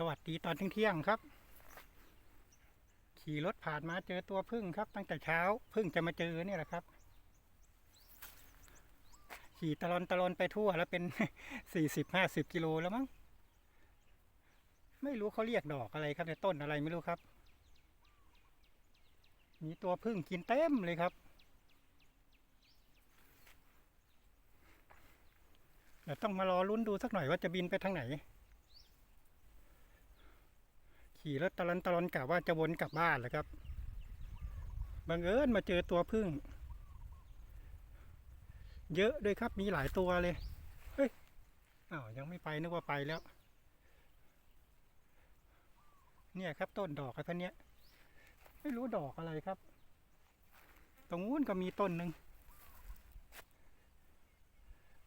สวัสดีตอนเที่ยงครับ ขี่รถผ่านมาเจอตัวพึ่งครับ ตั้งแต่เช้าพึ่งจะมาเจอเนี่ยแหละครับ ขี่ตลอนตลอนไปทั่วแล้วเป็นสี่สิบห้าสิบกิโลแล้วมั้งไม่รู้เขาเรียกดอกอะไรครับในต้นอะไรไม่รู้ครับ มีตัวพึ่งกินเต็มเลยครับเดี๋ยวต้องมารอลุ้นดูสักหน่อยว่าจะบินไปทางไหน ขี่รถตะลอนตะลอนกะว่าจะวนกลับบ้านแหละครับบังเอิญมาเจอตัวพึ่ง เยอะด้วยครับมีหลายตัวเลยเฮ้ยอ้าวยังไม่ไปนึกว่าไปแล้ว เนี่ยครับต้นดอกไอ้พันเนี้ย ไม่รู้ดอกอะไรครับ ตรงนู้นก็มีต้นหนึ่ง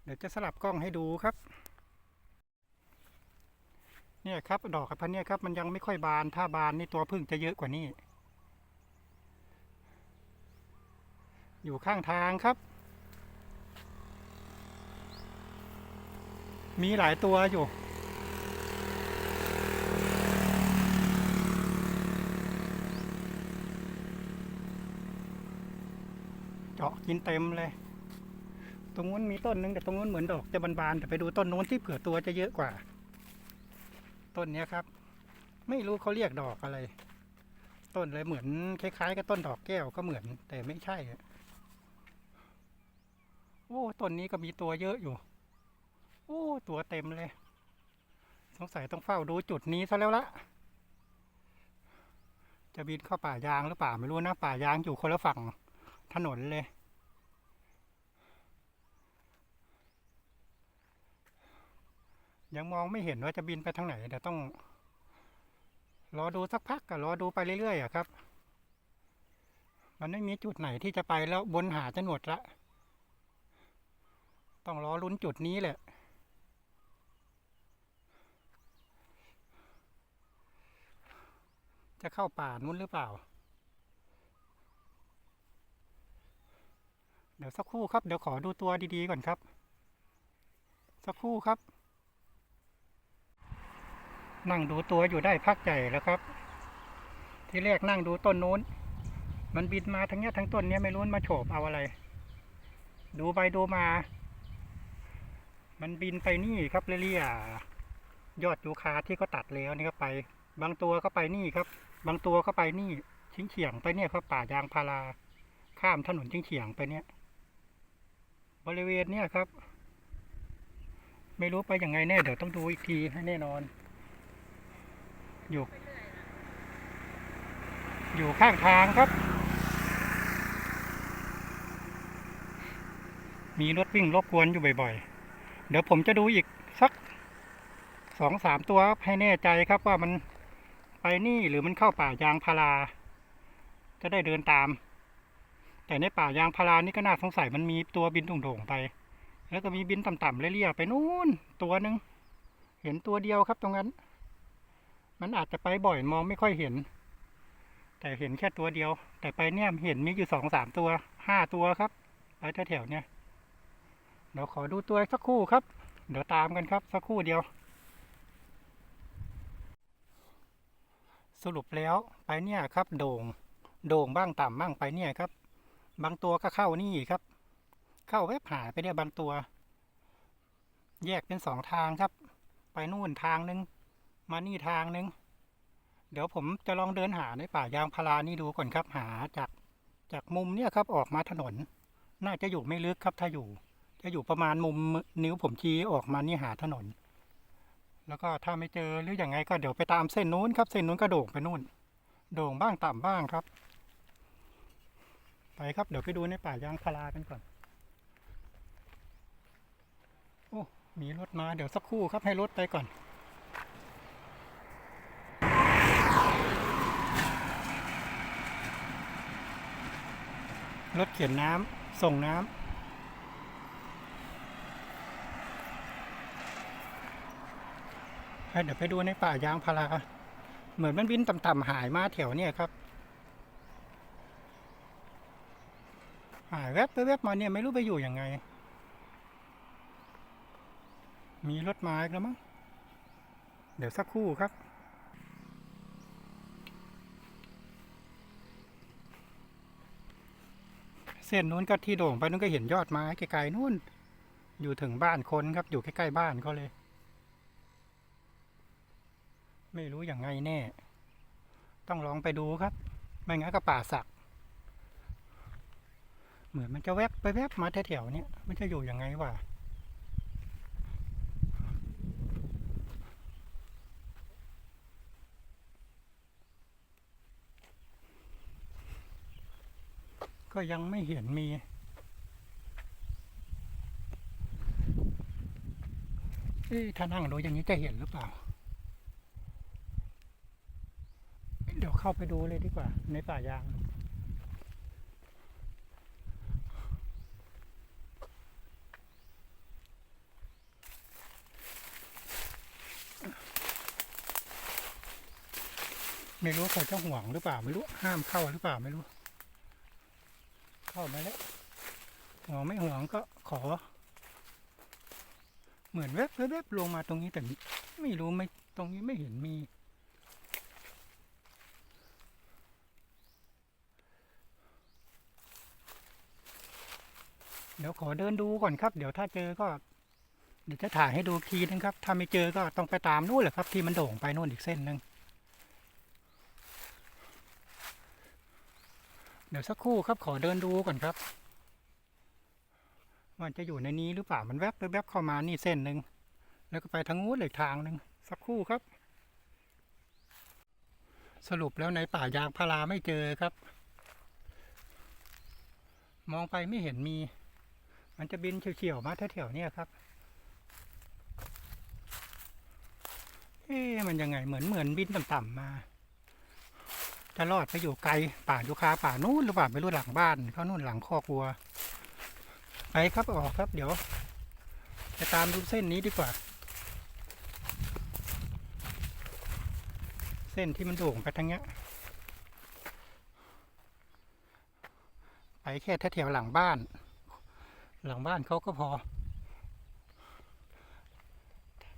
เดี๋ยวจะสลับกล้องให้ดูครับ เนี่ยครับดอกไอ้พันเนี้ยครับมันยังไม่ค่อยบานถ้าบานนี่ตัวพึ่งจะเยอะกว่านี้ อยู่ข้างทางครับ มีหลายตัวอยู่เจาะกินเต็มเลย ตรงนู้นมีต้นหนึงแต่ตรงนู้นเหมือนดอกจะบานๆแต่ไปดูต้นนู้นที่เผื่อตัวจะเยอะกว่า ต้นเนี้ยครับ ไม่รู้เขาเรียกดอกอะไร ต้นเลยเหมือนคล้ายๆกับต้นดอกแก้วก็เหมือน แต่ไม่ใช่โอ้ต้นนี้ก็มีตัวเยอะอยู่ โอ้ตัวเต็มเลย สงสัยต้องเฝ้าดูจุดนี้ซะแล้วละจะบินเข้าป่ายางหรือเปล่าไม่รู้นะป่ายางอยู่คนละฝั่งถนนเลย ยังมองไม่เห็นว่าจะบินไปทางไหนเดี๋ยวต้อง รอดูสักพักก็รอดูไปเรื่อยๆอะครับ มันไม่มีจุดไหนที่จะไปแล้วบนหาจะหนวดละ ต้องรอลุ้นจุดนี้แหละจะเข้าป่านู้นหรือเปล่า เดี๋ยวสักครู่ครับ เดี๋ยวขอดูตัวดีๆก่อนครับ สักครู่ครับ นั่งดูตัวอยู่ได้พักใหญ่แล้วครับ ที่แรกนั่งดูต้นนู้น มันบินมาทั้งเนี้ยทั้งต้นเนี้ยไม่รู้มันมาโฉบเอาอะไร ดูไปดูมา มันบินไปนี่ครับเรื่ยยอดยูคาที่เขาตัดแล้วนี่ก็ไป บางตัวก็ไปนี่ครับ บางตัวก็ไปนี่ชิงเฉียงไปเนี่ยครับป่ายางพาราข้ามถนนชิงเฉียงไปเนี่ย บริเวณเนี่ยครับ ไม่รู้ไปยังไงแน่เดี๋ยวต้องดูอีกทีให้แน่นอน อยู่ อยู่ข้างทางครับ มีรถวิ่งรบกวนอยู่บ่อยๆ เดี๋ยวผมจะดูอีกสักสองสามตัวให้แน่ใจครับว่ามันไปนี่หรือมันเข้าป่ายางพารา จะได้เดินตาม แต่ในป่ายางพารานี่ก็น่าสงสัยมันมีตัวบินโด่งๆไป แล้วก็มีบินต่ำๆเลี่ยๆไปนู่นตัวหนึ่งเห็นตัวเดียวครับตรงนั้น มันอาจจะไปบ่อยมองไม่ค่อยเห็น แต่เห็นแค่ตัวเดียว แต่ไปเนี่ยเห็นมีอยู่สองสามตัวห้าตัวครับไปแถวๆเนี่ยเดี๋ยวขอดูตัวสักคู่ครับ เดี๋ยวตามกันครับ สักคู่เดียว สรุปแล้วไปเนี่ยครับ โด่ง โด่งบ้างต่ำบ้างไปเนี่ยครับ บางตัวก็เข้านี่ครับ เข้าแวบหายไปเนี่ยบางตัว แยกเป็นสองทางครับ ไปนู่นทางนึง มานี่ทางนึง เดี๋ยวผมจะลองเดินหาในป่ายางพารานี่ดูก่อนครับ หาจากจากมุมเนี่ยครับออกมาถนน น่าจะอยู่ไม่ลึกครับถ้าอยู่ จะอยู่ประมาณมุมนิ้วผมชี้ออกมานี่หาถนน แล้วก็ถ้าไม่เจอหรืออยังไงก็เดี๋ยวไปตามเส้นนู้นครับ เส้นนู้นก็โด่งไปนู่น โด่งบ้างต่ำบ้างครับ ไปครับเดี๋ยวไปดูในป่ายางพารากันก่อนโอ้มีรถมาเดี๋ยวสักครู่ครับให้รถไปก่อน รถเข็นน้ำส่งน้ำให้เดี๋ยวไปดูในป่ายางพารา เหมือนมันบินต่ำๆหายมาแถวเนี่ยครับ หายแวบไปแวบมาเนี่ยไม่รู้ไปอยู่ยังไง มีรถมาอีกแล้วมั้ง เดี๋ยวสักครู่ครับ เส้นนู้นก็ที่โด่งไปนู้นก็เห็นยอดไม้ไกลๆนู่น อยู่ถึงบ้านคนครับ อยู่ใกล้ๆบ้านเขาเลย ไม่รู้อย่างไงแน่ ต้องลองไปดูครับ ไม่งั้นก็ป่าสัก เหมือนมันจะแวบไปแวบมาแถวๆเนี้ยมันจะอยู่อย่างไงวะ ก็ยังไม่เห็นมี ถ้านั่งดูอย่างนี้จะเห็นหรือเปล่า เดี๋ยวเข้าไปดูเลยดีกว่า ในป่ายางไม่รู้เขาจะห่วงหรือเปล่า ไม่รู้ห้ามเข้าหรือเปล่าไม่รู้ เข้ามาแล้วห่วงไม่ห่วงก็ขอ เหมือนแวบแวบแวบลงมาตรงนี้แต่ไม่รู้ไม่ตรงนี้ไม่เห็นมีเดี๋ยวขอเดินดูก่อนครับ เดี๋ยวถ้าเจอก็ เดี๋ยวจะถ่ายให้ดูทีนึงครับ ถ้าไม่เจอก็ต้องไปตามนู่นแหละครับ ที่มันโด่งไปนู่นอีกเส้นหนึ่ง เดี๋ยวสักครู่ครับขอเดินดูก่อนครับว่าจะอยู่ในนี้หรือเปล่ามันแวบแวบเข้ามานี่เส้นหนึ่งแล้วก็ไปทางนู้นเลยทางหนึ่งสักครู่ครับ สรุปแล้วในป่ายางพาราไม่เจอครับ มองไปไม่เห็นมี มันจะบินเฉียวๆมาแถวๆเนี่ยครับเอ๊ะมันยังไงเหมือนเหมือนบินต่ำๆมา จะรอดไปอยู่ไกลป่ายูคาป่านู้นหรือเปล่าไม่รู้หลังบ้านเขานู่นหลังคอกวัว ไปครับออกครับเดี๋ยวจะตามดูเส้นนี้ดีกว่า เส้นที่มันโด่งไปทางเนี้ยไปแค่แถวหลังบ้าน หลังบ้านเขาก็พอ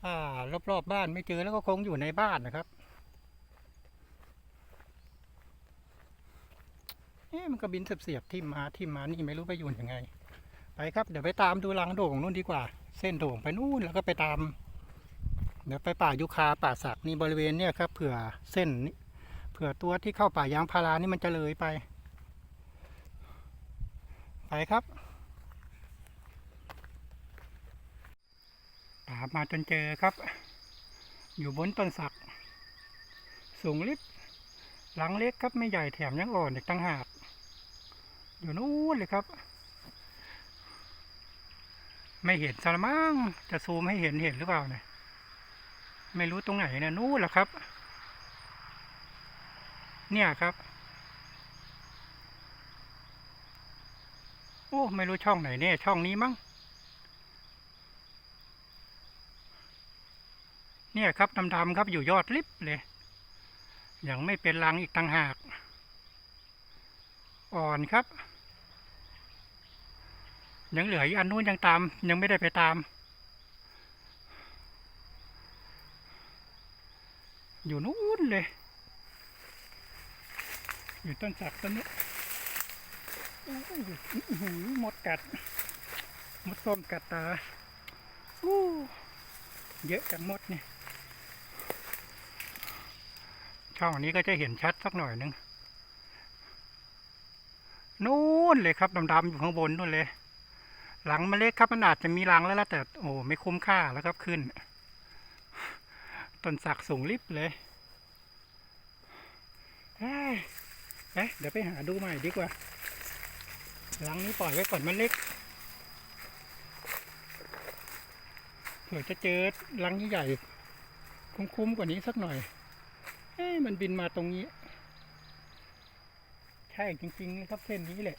ถ้ารอบๆบ้านไม่เจอแล้วก็คงอยู่ในบ้านนะครับ เอ๊ะ มันก็บินเสียบๆที่มาที่มานี่ไม่รู้ไปอยู่ยังไง ไปครับเดี๋ยวไปตามดูรังโด่งนู่นดีกว่า เส้นโด่งไปนู่นแล้วก็ไปตาม เดี๋ยวไปป่ายุคาป่าสักนี่บริเวณเนี่ยครับเผื่อเส้นนี้เผื่อตัวที่เข้าป่ายางพารานี่มันจะเลยไป ไปครับตามมาจนเจอครับ อยู่บนต้นสัก สูงลิบหลังเล็กครับไม่ใหญ่แถมยังอ่อนอีกตั้งหาก อยู่นู้นเลยครับ ไม่เห็นสารมังจะซูมให้เห็นเห็นหรือเปล่าเนี่ยไม่รู้ตรงไหนนะนู้นแหละครับ เนี่ยครับโอ้ไม่รู้ช่องไหนเนี่ยช่องนี้มั้งเนี่ยครับดำๆครับอยู่ยอดลิบเลยยังไม่เป็นรังอีกต่างหาก อ่อนครับ ยังเหลืออีกอันนู้นยังตาม ยังไม่ได้ไปตาม อยู่นู้นเลย อยู่ต้นสักต้นนี้โอ้ยอื้อหือหมดกัดมดส้มกัดตาอู้เยอะจังมดเนี่ยช่องนี้ก็จะเห็นชัดสักหน่อยหนึง นู่นเลยครับดำๆอยู่ข้างบนนู่นเลย หลังมันเล็กครับมันอาจจะมีรังแล้วล่ะแต่โอ้ไม่คุ้มค่าแล้วครับขึ้นต้นสักสูงลิบเลยเอ้ยเอ๊ะเดี๋ยวไปหาดูใหม่ดีกว่า หลังนี้ปล่อยไว้ก่อนมันเล็กเผื่อจะเจอรังใหญ่ๆคุ้มๆกว่านี้สักหน่อย เอ้ยมันบินมาตรงนี้ ใช่จริงๆครับเส้นนี้แหละ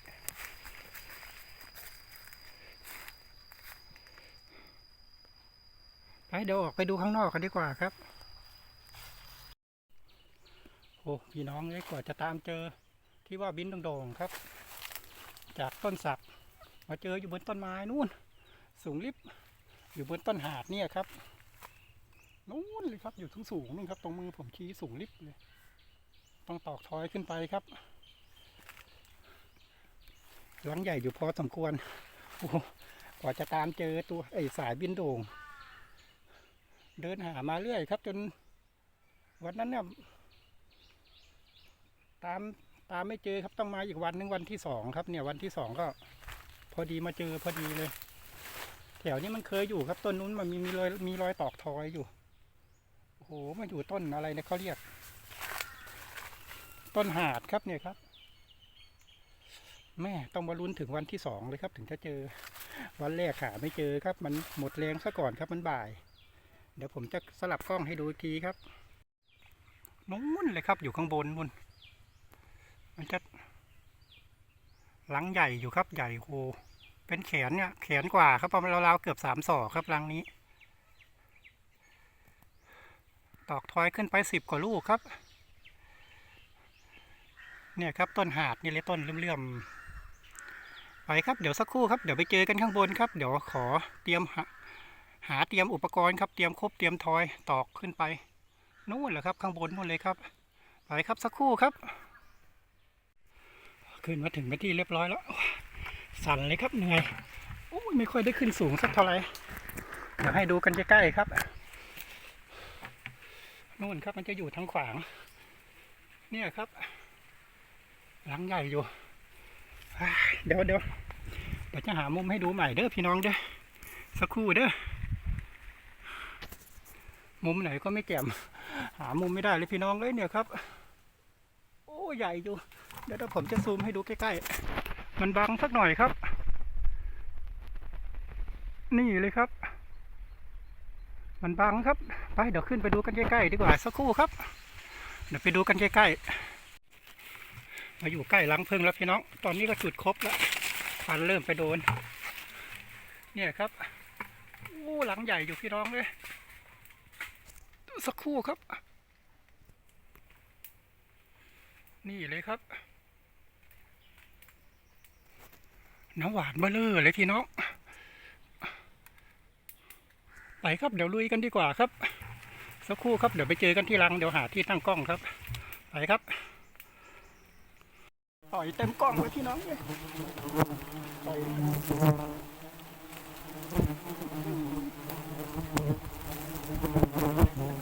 ไปเดี๋ยวออกไปดูข้างนอกกันดีกว่าครับ โอ้พี่น้องเลยกว่าจะตามเจอที่ว่าบินโด่งๆครับ จากต้นสักมาเจออยู่บนต้นไม้นู่น สูงลิบอยู่บนต้นหาดเนี่ยครับนู่นเลยครับอยู่ทั้งสูงนู่นครับ ตรงมือผมชี้สูงลิบเลยต้องตอกทอยขึ้นไปครับหลังใหญ่อยู่พอสมควรโอ้กว่าจะตามเจอตัวไอ้สายบินโด่ง เดินหามาเรื่อยครับ จนวันนั้นเนี่ยตามตามไม่เจอครับต้องมาอีกวันหนึ่งวันที่สองครับ เนี่ยวันที่สองก็ พอดีมาเจอพอดีเลย แถวนี้มันเคยอยู่ครับต้นนู้นมันมีมีรอยมีรอยตอกทอยอยู่โอ้โหมันอยู่ต้นอะไรเนี่ยเขาเรียก ต้นหาดครับเนี่ยครับ แม่ต้องมาลุ้นถึงวันที่สองเลยครับ ถึงจะเจอ วันแรกหาไม่เจอครับ มันหมดแรงซะก่อนครับมันบ่าย เดี๋ยวผมจะสลับกล้องให้ดูอีกทีครับนู้นเลยครับอยู่ข้างบนนู่นมันจะหลังใหญ่อยู่ครับใหญ่โหเป็นแขนเนี่ยแขนกว่าครับประมาณราวๆเกือบสามศอกครับรังนี้ ตอกทอยขึ้นไปสิบกว่าลูกครับ เนี่ยครับต้นหาดนี่เลยต้นเลื่อมๆไปครับเดี๋ยวสักครู่ครับเดี๋ยวไปเจอกันข้างบนครับ เดี๋ยวขอเตรียม หาเตรียมอุปกรณ์ครับเตรียมครบเตรียมทอยตอกขึ้นไปนู่นแหละครับ ข้างบนนู่นเลยครับไปครับสักครู่ครับ ขึ้นมาถึงเป็นที่เรียบร้อยแล้ว สั่นเลยครับเหนื่อยโอ้ยไม่ค่อยได้ขึ้นสูงสักเท่าไหร่เดี๋ยวให้ดูกันใกล้ๆครับนู่นครับมันจะอยู่ทางขวาง เนี่ยครับหลังใหญ่อยู่เดี๋ยวเดี๋ยวเดี๋ยวจะหามุมให้ดูใหม่เด้อพี่น้องเด้อสักครู่เด้อ มุมไหนก็ไม่แจ่ม หามุมไม่ได้เลยพี่น้องเลยเนี่ยครับ โอ้ใหญ่อยู่ เดี๋ยวผมจะซูมให้ดูใกล้ๆ มันบังสักหน่อยครับ นี่เลยครับ มันบังครับ ไปเดี๋ยวขึ้นไปดูกันใกล้ๆดีกว่าสักครู่ครับ เดี๋ยวไปดูกันใกล้ๆ มาอยู่ใกล้รังพึ่งแล้วพี่น้อง ตอนนี้ก็จุดครบแล้วฟันเริ่มไปโดน เนี่ยครับ โอ้หลังใหญ่อยู่พี่น้องเลย สักครู่ครับ นี่เลยครับ น้ำหวานเบลเลอร์เลยพี่น้อง ไปครับเดี๋ยวลุยกันดีกว่าครับ สักครู่ครับเดี๋ยวไปเจอกันที่รังเดี๋ยวหาที่ตั้งกล้องครับ ไปครับปล่อยเต็มกล้องเลยพี่น้องเลยปล่อยเ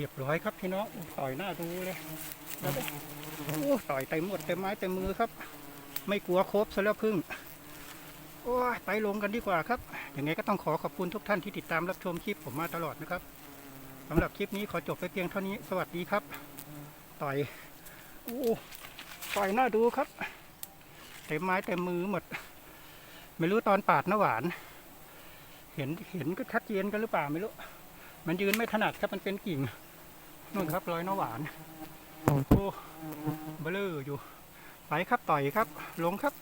รียบร้อยครับพี่น้องต่อยหน้าดูเลยแล้วก็โอ้ต่อยเต็มหมดเต็มไม้เต็มมือครับ ไม่กลัวครบซะแล้วพึ่งโอ้ยไปลงกันดีกว่าครับยังไงก็ต้องขอขอบคุณทุกท่านที่ติดตามรับชมคลิปผมมาตลอดนะครับสำหรับคลิปนี้ขอจบไปเพียงเท่านี้สวัสดีครับ ต่อยโอ้ต่อยหน้าดูครับ เต็มไม้เต็มมือหมด ไม่รู้ตอนปาดน้าหวาน เห็นเห็นก็ชัดเจนกันหรือเปล่าไม่รู้มันยืนไม่ถนัดครับมันเป็นกิ่ง นู่นครับรอยน้าหวานโอ้เบลออยู่ ไปครับต่อยครับ ลงครับ